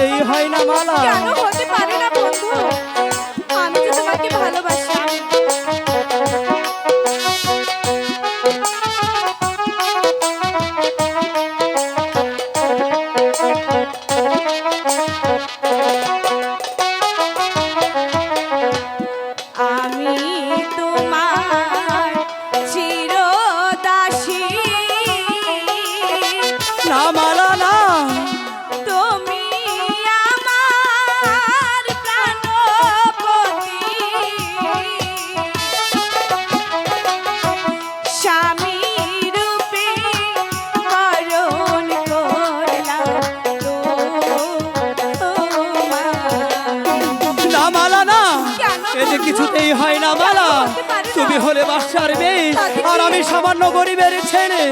হতেই হয় না মালা। হয় না মালা তুমি হলে বাসার মেয়ে আর আমি সামান্য গরিবের ছেলে।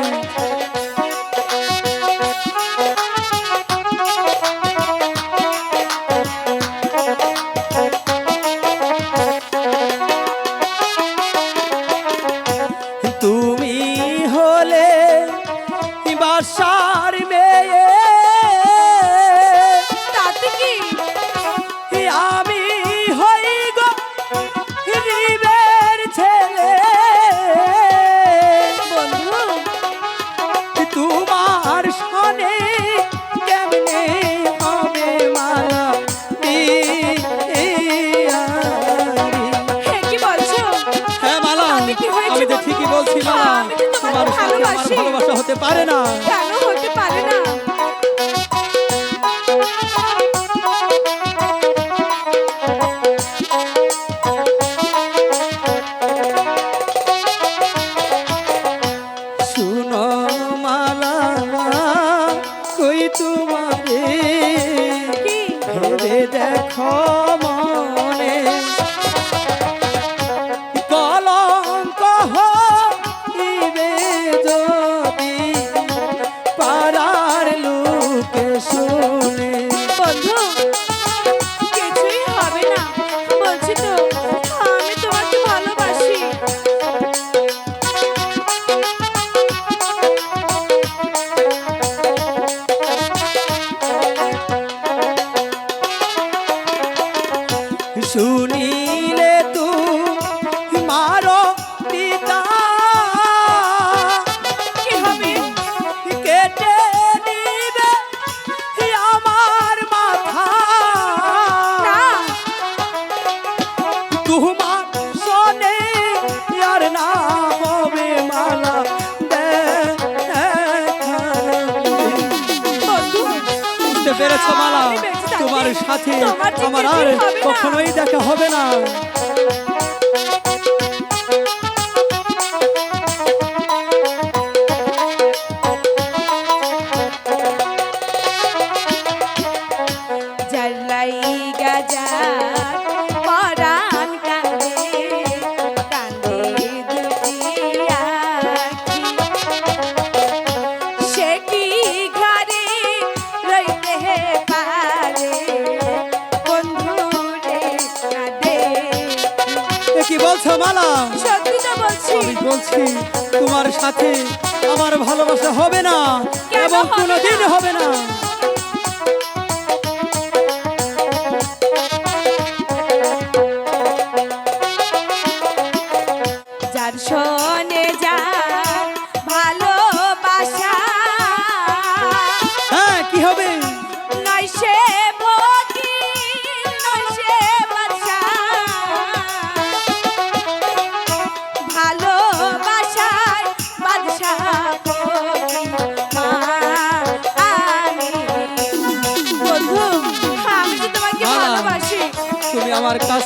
পারে না শুনি বেড়েছ মালা। তোমার সাথে আমার আর কখনোই দেখা হবে না। বলছো মালা? বলছি। আমি বলছি তোমার সাথে আমার ভালোবাসা হবে না এবং কোনোদিন হবে না। তুমি আমার কাছ